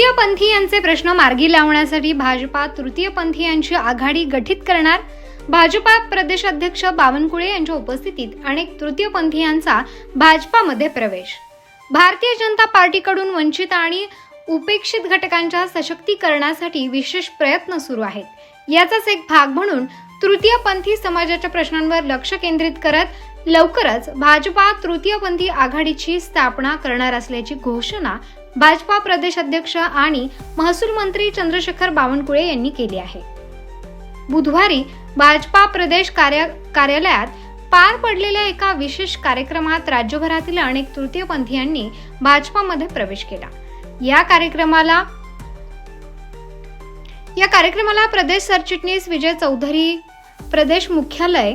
तृतीयपंथीयांचे प्रश्न मार्गी लावण्यासाठी भाजपा तृतीयपंथीयांची आघाडी गठीत करणार? भाजपा प्रदेशाध्यक्ष बावनकुळे यांच्या उपस्थितीत अनेक तृतीयपंथीयांचा भाजपामध्ये प्रवेश. भारतीय जनता पार्टीकडून वंचित आणि उपेक्षित घटकांच्या सशक्तीकरणासाठी विशेष प्रयत्न सुरू आहेत. याचाच एक भाग म्हणून तृतीयपंथी समाजाच्या प्रश्नांवर लक्ष केंद्रित करत लवकरच भाजपा तृतीयपंथी आघाडीची स्थापना करणार असल्याची घोषणा भाजपा प्रदेश अध्यक्ष आणि महसूल मंत्री चंद्रशेखर बावनकुळे यांनी केली आहे. बुधवारी भाजपा प्रदेश कार्य कार्यालयात पार पडलेल्या एका विशेष कार्यक्रमात राज्यभरातील अनेक तृतीयपंथीयांनी भाजपामध्ये प्रवेश केला. या कार्यक्रमाला या कार्यक्रमाला प्रदेश सरचिटणीस विजय चौधरी प्रदेश मुख्यालय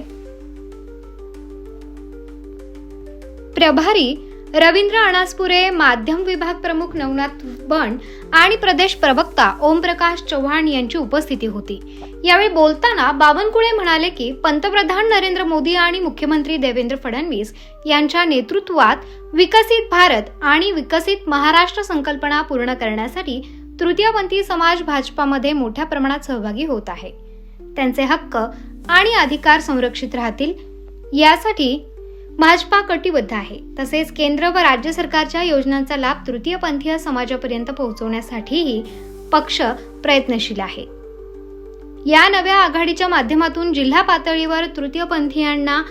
प्रभारी रवींद्र अणासपुरे माध्यम विभाग प्रमुख नवनाथ बन आणि प्रदेश प्रवक्ता ओमप्रकाश चव्हाण यांची उपस्थिती होती. यावेळी बोलताना बावनकुळे म्हणाले की पंतप्रधान नरेंद्र मोदी आणि मुख्यमंत्री देवेंद्र फडणवीस यांच्या नेतृत्वात विकसित भारत आणि विकसित महाराष्ट्र संकल्पना पूर्ण करण्यासाठी तृतीयपंथी समाज भाजपामध्ये मोठ्या प्रमाणात सहभागी होत आहे. त्यांचे हक्क आणि अधिकार संरक्षित राहतील यासाठी भाजपा कटिबद्ध आहे. तसेच केंद्र व राज्य सरकारच्या योजनांचा लाभ तृतीयपंथीय समाजापर्यंत पोहोचवण्यासाठीही पक्ष प्रयत्नशील आहे. या नव्या आघाडीच्या माध्यमातून जिल्हा पातळीवर तृतीयपंथीयांना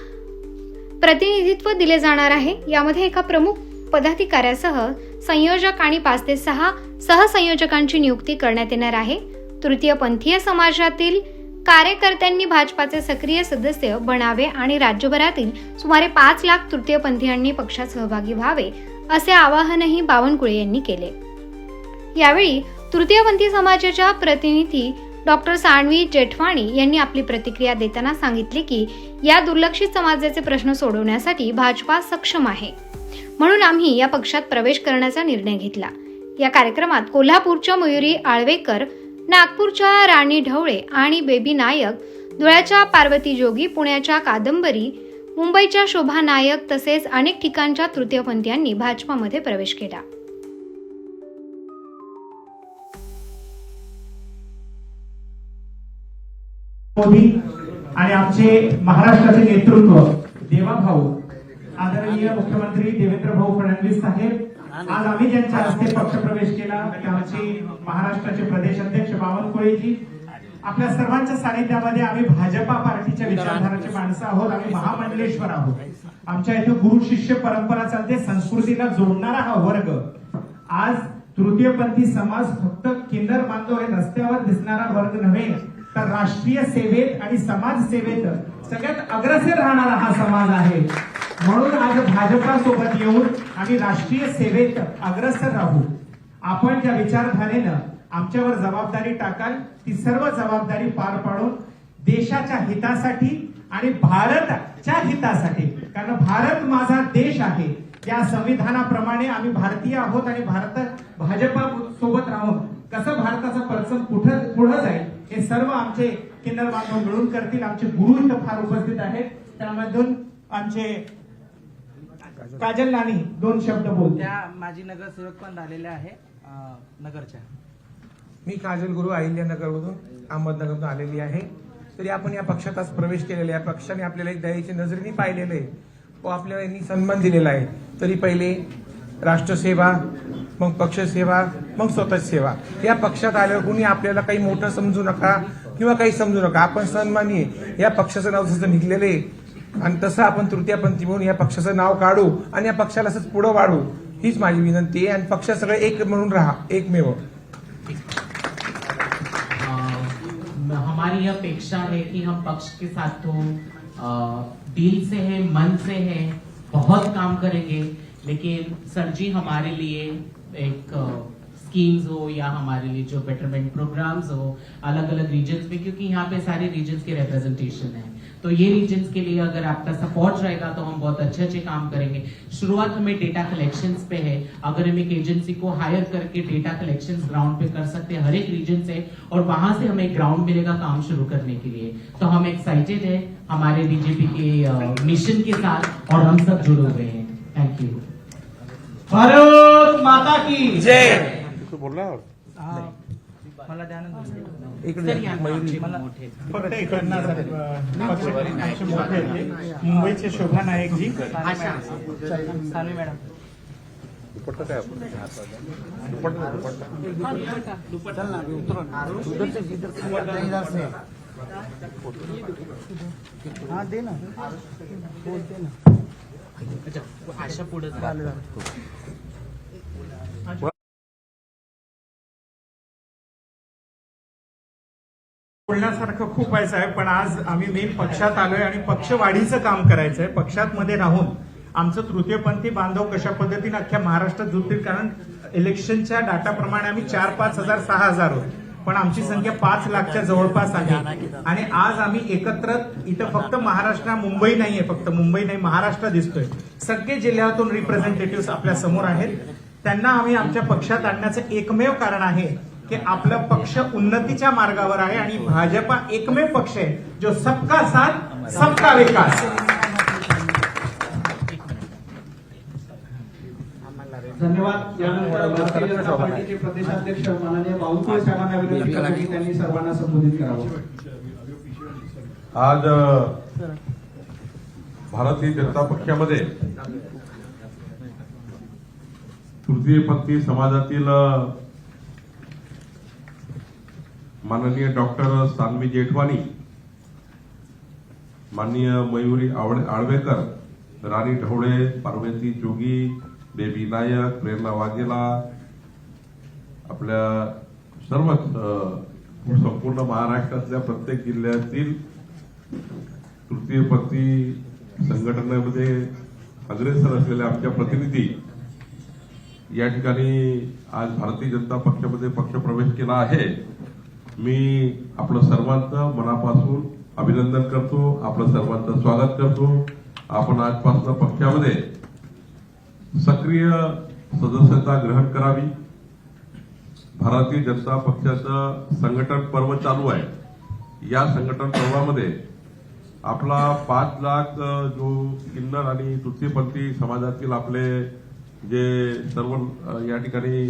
प्रतिनिधित्व दिले जाणार आहे. यामध्ये एका प्रमुख पदाधिकाऱ्यासह संयोजक आणि पाच ते सहा सहसंयोजकांची नियुक्ती करण्यात येणार आहे. तृतीयपंथीय समाजातील कार्यकर्त्यांनी भाजपाचे सक्रिय सदस्य बनावे आणि राज्यभरातील सुमारे पाच लाख तृतीयपंथीयांनी पक्षात सहभागी व्हावे असे आवाहनही बावनकुळे यांनी केले. यावेळी तृतीयपंथी समाजाच्या प्रतिनिधी डॉक्टर सानवी जेठवाणी यांनी आपली प्रतिक्रिया देताना सांगितले की या दुर्लक्षित समाजाचे प्रश्न सोडवण्यासाठी भाजपा सक्षम आहे. म्हणून आम्ही या पक्षात प्रवेश करण्याचा निर्णय घेतला. या कार्यक्रमात कोल्हापूरच्या मयुरी आळवेकर नागपूरच्या राणी ढवळे आणि बेबी नायक धुळ्याच्या पार्वती जोगी पुण्याच्या कादंबरी मुंबईच्या शोभा नायक तसेच अनेक ठिकाणच्या तृतीयपंथीयांनी भाजपामध्ये प्रवेश केला. मोदी आणि आमचे महाराष्ट्राचे नेतृत्व देवाभाऊ आदरणीय मुख्यमंत्री देवेंद्र भाऊ फडणवीस साहेब आज आम्ही ज्यांच्या हस्ते पक्षप्रवेश केला ते आमचे महाराष्ट्राचे प्रदेश अध्यक्ष बावनकुळेजी. आपल्या सर्वांच्या सानिध्यामध्ये आम्ही भाजपा पार्टीच्या विचारधाराचे माणसं आहोत आम्ही महामंडलेश्वर आहोत. आमच्या इथे गुरु शिष्य परंपरा चालते संस्कृतीला जोडणारा हा वर्ग. आज तृतीयपंथी समाज फक्त किन्नर बांधव हे रस्त्यावर दिसणारा वर्ग नव्हे तर राष्ट्रीय सेवेत आणि समाज सेवेत सगळ्यात अग्रसर राहणारा हा समाज आहे. म्हणून आज भाजपा सोबत येऊन आम्ही राष्ट्रीय सेवेत अग्रसर राहू. आपण ज्या विचारधारेनं आमच्यावर जबाबदारी टाकाल ती सर्व जबाबदारी पार पाडून देशाच्या हितासाठी आणि भारताच्या हितासाठी कारण भारत माझा देश आहे. या संविधानाप्रमाणे आम्ही भारतीय आहोत आणि भारत भाजपा सोबत राहून कसं भारताचा परचम कुठं पुढं जाईल हे सर्व आमचे किन्नर बांधव मिळून करतील. आमचे गुरु इथं फार उपस्थित आहेत. त्यामधून आमचे काजल. नानी दोन शब्द बोलते त्या माजी नगरसेवक पण झालेल्या आहे अं, नगरच्या. मी काजल गुरु अहिल्यानगरमधून अहमदनगरमधून आलेली आहे. तरी आपण या पक्षात आज प्रवेश केलेला आहे. या पक्षाने आपल्याला एक दयाची नजरेने पाहिलेलं आहे. व आपल्याला यांनी सन्मान दिलेला आहे. तरी पहिले राष्ट्रसेवा मग पक्षसेवा मग स्वतःची सेवा या पक्षात आल्यावर कुणी आपल्याला काही मोठं समजू नका किंवा काही समजू नका. आपण सन्मानी आहे या पक्षाचं नाव जसं निघलेलं आहे. आणि तसं आपण तृतीयपंथी म्हणून या पक्षाचं नाव काढू आणि या पक्षाला असंच पुढं वाढू हीच माझी विनंती आहे. आणि पक्ष सगळे एक म्हणून राहा एकमेव. हमारी यह अपेक्षा है कि हम पक्ष के साथ हो दिल से है मन से है बहुत काम करेंगे लेकिन सर जी हमारे लिए एक स्कीम्स हो या हमारे लिए जो बेटरमेंट प्रोग्राम्स हो अलग अलग रीजन्स में, क्योंकि यहाँ पे सारे रीजन्स के रिप्रेजेंटेशन है। तो ये रीजन्स के लिए अगर आपका सपोर्ट रहेगा तो हम बहुत अच्छे अच्छे काम करेंगे। शुरुआत हमें डेटा कलेक्शन पे है। अगर हम एक एजेंसी को हायर करके डेटा कलेक्शन ग्राउंड पे कर सकते हैं, हर एक रीजन से, और वहाँ से हमें ग्राउंड मिलेगा काम शुरू करने के लिए। तो हम एक्साइटेड है हमारे बीजेपी के मिशन के साथ, और हम सब जुड़े हुए हैं। थैंक यू भारत माता की जय। हा, या. मयुरी. मला मोठे. फक्त इकडनं अं, पक्ष आमचे मोठे आहेत ते. मुंबईचे शोभा नायकजी आशा सानवी मॅडम. हा दे ना. बोलते ना. अच्छा आशा पुढे बोलण्यासारखं खूप व्हायचं आहे पण आज आम्ही मेन पक्षात आलोय आणि पक्षवाढीचं काम करायचं आहे पक्षात मध्ये राहून आमचं तृतीयपंथी बांधव कशा पद्धतीने अख्ख्या महाराष्ट्रात जुळतील? कारण इलेक्शनच्या डाटाप्रमाणे आम्ही चार पाच हजार सहा हजार आहोत पण आमची संख्या पाच लाखच्या जवळपास आहे. आणि आज आम्ही एकत्र इथं फक्त महाराष्ट्र मुंबई नाहीये फक्त. मुंबई नाही महाराष्ट्र दिसतोय. सगळे जिल्ह्यातून रिप्रेझेंटेटिव्ह आपल्यासमोर आहेत. त्यांना आम्ही आमच्या पक्षात आणण्याचं एकमेव कारण आहे. की आपला पक्ष उन्नतीच्या मार्गावर आहे आणि भाजपा एकमेव पक्ष आहे जो सबका साथ सबका विकास. धन्यवाद. यानंतर भारतीय जनता पार्टीचे प्रदेशाध्यक्ष माननीय बावनकुळे साहेबांना विनंती करतो की त्यांनी सर्वांना संबोधित करावं. आज भारतीय जनता पक्षामध्ये तृतीयपंथी समाजातील अ, माननीय डॉक्टर सानवी जेठवानी माननीय मयुरी आवळे आळवेकर राणी ढवळे पार्वती जोगी बेबी नायक प्रेरणा वाघेला आपल्या सर्व संपूर्ण महाराष्ट्रातल्या प्रत्येक जिल्ह्यातील तृतीयपंथी संघटनेमध्ये अग्रेसर असलेल्या आमच्या प्रतिनिधी या ठिकाणी आज भारतीय जनता पक्षामध्ये पक्षप्रवेश केला आहे. मी आपलं सर्वांचं मनापासून अभिनंदन करतो आपलं सर्वांचं स्वागत करतो. आपण आजपासून पक्षामध्ये सक्रिय सदस्यता ग्रहण करावी. भारतीय जनता पक्षाचं संघटन पर्व चालू आहे. या संघटन पर्वामध्ये आपला पाच लाख जो किन्नर आणि तृतीयपंथी समाजातील आपले जे सर्व या ठिकाणी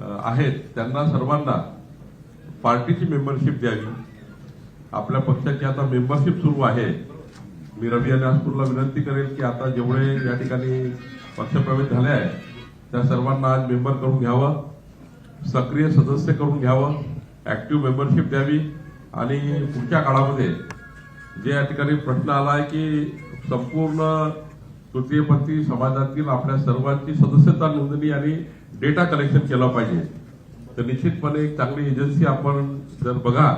आहेत त्यांना सर्वांना पार्टीची मेंबरशिप द्यावी. आपल्या पक्षाची आता मेंबरशिप सुरू आहे. मी रवी आणि आसपूरला विनंती करेल की आता जेवढे या ठिकाणी पक्षप्रवेश झाले आहे त्या सर्वांना आज मेंबर करून घ्यावं सक्रिय सदस्य करून घ्यावं ऍक्टिव्ह मेंबरशिप द्यावी आणि पुढच्या काळामध्ये जे या ठिकाणी प्रश्न आला आहे की संपूर्ण तृतीयपंथी समाजातील आपल्या सर्वांची सदस्यता नोंदणी आणि डेटा कलेक्शन केलं पाहिजे. तर निश्चितपणे एक चांगली एजन्सी आपण जर बघा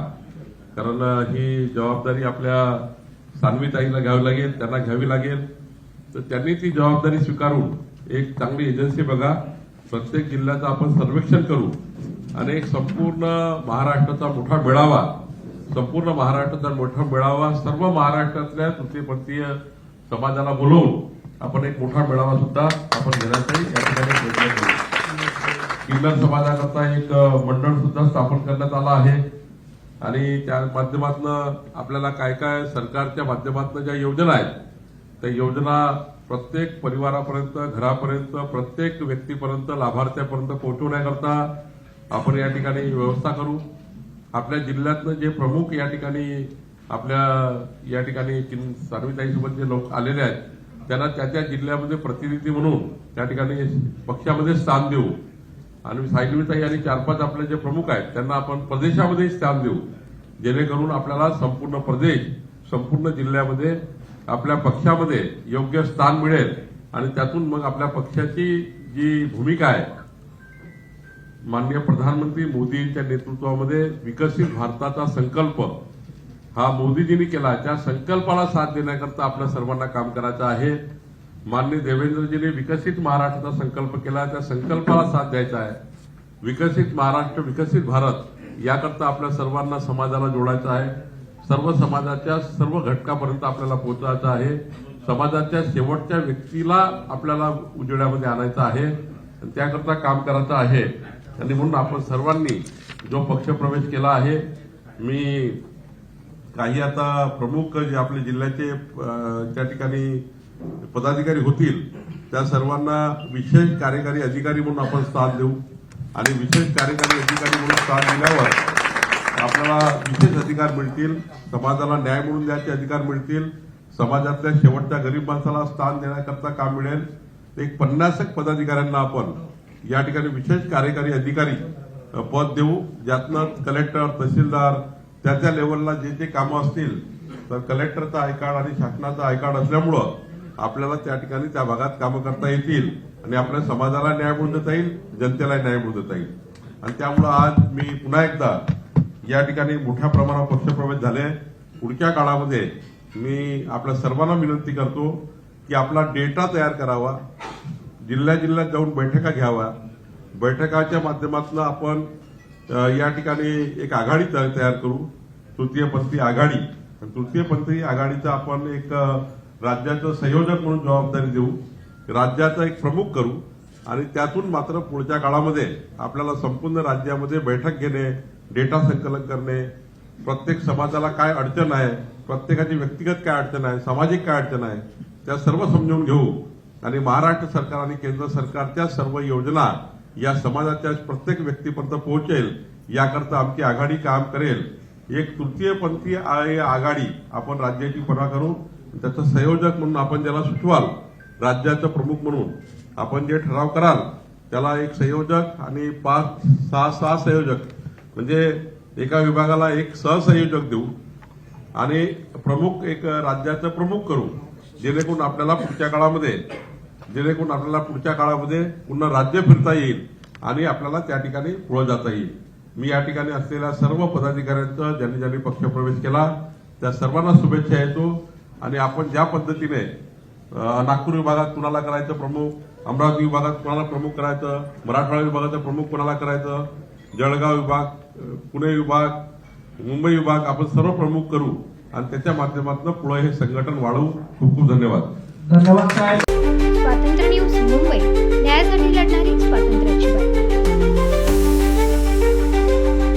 कारण ही जबाबदारी आपल्या सान्वीताईला घ्यावी लागेल त्यांना घ्यावी लागेल तर त्यांनी ती जबाबदारी स्वीकारून एक चांगली एजन्सी बघा. प्रत्येक जिल्ह्याचं आपण सर्वेक्षण करू आणि एक संपूर्ण महाराष्ट्राचा मोठा मेळावा संपूर्ण महाराष्ट्राचा मोठा मेळावा सर्व महाराष्ट्रातल्या तृतीयपंथीय समाजाला बोलवून आपण एक मोठा मेळावा सुद्धा आपण घेण्यासाठी या ठिकाणी प्रयत्न करू. किल्लर समाजाकरता एक मंडळ सुद्धा स्थापन करण्यात आलं आहे. आणि त्या माध्यमातनं आपल्याला काय काय सरकारच्या माध्यमातनं ज्या योजना आहेत त्या योजना प्रत्येक परिवारापर्यंत घरापर्यंत प्रत्येक व्यक्तीपर्यंत लाभार्थ्यापर्यंत पोहोचवण्याकरता आपण या ठिकाणी व्यवस्था करू. आपल्या जिल्ह्यातनं जे प्रमुख या ठिकाणी आपल्या या ठिकाणी सार्वताईसोबत जे लोक आलेले आहेत त्यांना त्या त्या जिल्ह्यामध्ये प्रतिनिधी म्हणून त्या ठिकाणी पक्षामध्ये स्थान देऊ. आणि सायलीताई आणि चार पाच आपले जे प्रमुख आहेत त्यांना आपण प्रदेशामध्ये स्थान देऊ. जेणेकरून आपल्याला संपूर्ण प्रदेश संपूर्ण जिल्ह्यामध्ये आपल्या पक्षामध्ये योग्य स्थान मिळेल. आणि त्यातून मग आपल्या पक्षाची जी भूमिका आहे माननीय प्रधानमंत्री मोदींच्या नेतृत्वामध्ये विकसित भारताचा संकल्प हा मोदीजींनी केला. त्या संकल्पाला साथ देण्याकरता आपल्या सर्वांना काम करायचं आहे माननीय देवेंद्रजीने विकसित महाराष्ट्राचा संकल्प केला त्या संकल्पाला साथ द्यायचा आहे. विकसित महाराष्ट्र विकसित भारत याकरता आपल्या सर्वांना समाजाला जोडायचं आहे. सर्व समाजाच्या सर्व घटकापर्यंत आपल्याला पोहोचायचं आहे. समाजाच्या शेवटच्या व्यक्तीला आपल्याला उजेडामध्ये आणायचं आहे. त्याकरता काम करायचं आहे. आणि म्हणून आपण सर्वांनी जो पक्षप्रवेश केला आहे मी काही आता प्रमुख जे आपले जिल्ह्याचे त्या ठिकाणी पदाधिकारी होतील त्या सर्वांना विशेष कार्यकारी अधिकारी म्हणून आपण स्थान देऊ. आणि विशेष कार्यकारी अधिकारी म्हणून स्थान दिल्यावर आपल्याला विशेष अधिकार मिळतील समाजाला न्याय म्हणून द्यायचे अधिकार मिळतील समाजातल्या शेवटच्या गरीब माणसाला स्थान देण्याकरता काम मिळेल. एक पन्नासक पदाधिकाऱ्यांना आपण या ठिकाणी विशेष कार्यकारी अधिकारी पद देऊ ज्यातनं कलेक्टर तहसीलदार त्या त्या लेवलला जे जे कामं असतील तर कलेक्टरचा आय कार्ड आणि शासनाचा आय कार्ड असल्यामुळं आपल्याला त्या ठिकाणी त्या भागात कामं करता येतील आणि आपल्या समाजाला न्याय मिळून देता येईल जनतेला न्याय मिळून देता येईल. आणि त्यामुळं आज मी पुन्हा एकदा या ठिकाणी मोठ्या प्रमाणावर पक्षप्रवेश झाले. पुढच्या काळामध्ये मी आपल्या सर्वांना विनंती करतो की आपला डेटा तयार करावा जिल्ह्या जिल्ह्यात जाऊन बैठका घ्यावा बैठकाच्या माध्यमातून आपण या ठिकाणी एक आघाडी तया- तयार करू. तृतीयपंथी आघाडी. तृतीय तृतीयपंथी आघाडीचा आपण एक राज्याचं संयोजक म्हणून जबाबदारी देऊ राज्याचा एक प्रमुख करू आणि त्यातून मात्र पुढच्या काळामध्ये आपल्याला संपूर्ण राज्यामध्ये बैठक घेणे डेटा संकलन करणे प्रत्येक समाजाला काय अडचण आहे प्रत्येकाची व्यक्तिगत काय अडचण आहे सामाजिक काय अडचण आहे त्या सर्व समजून घेऊ आणि महाराष्ट्र सरकार आणि केंद्र सरकारच्या सर्व योजना या समाजाच्या प्रत्येक व्यक्तीपर्यंत पोहोचेल याकरता आमची आघाडी काम करेल. एक तृतीयपंथी आ- आघाडी आपण राज्याची परा करू. त्याचं संयोजक म्हणून आपण ज्याला सुचवाल राज्याचं प्रमुख म्हणून आपण जे ठराव कराल त्याला एक संयोजक आणि पाच सहा सहा संयोजक म्हणजे एका विभागाला एक सहसंयोजक देऊ आणि प्रमुख एक राज्याचं प्रमुख करू जेणेकरून आपल्याला पुढच्या काळामध्ये जेणेकरून आपल्याला पुढच्या काळामध्ये पुन्हा राज्य फिरता येईल आणि आपल्याला त्या ठिकाणी पुढे जाता येईल. मी या ठिकाणी असलेल्या सर्व पदाधिकाऱ्यांचं ज्यांनी ज्यांनी पक्षप्रवेश केला त्या सर्वांना शुभेच्छा येतो. आणि आपण ज्या पद्धतीने नागपूर विभागात कुणाला करायचं प्रमुख अमरावती विभागात कुणाला प्रमुख करायचं मराठवाडा विभागाचं प्रमुख कुणाला करायचं जळगाव विभाग पुणे विभाग मुंबई विभाग आपण सर्व प्रमुख करू आणि त्याच्या माध्यमातून पुढे हे संघटन वाढवू. खूप खूप धन्यवाद. धन्यवाद स्वातंत्र्य न्यूज मुंबई. न्यायासाठी लढणारी स्वातंत्र्याची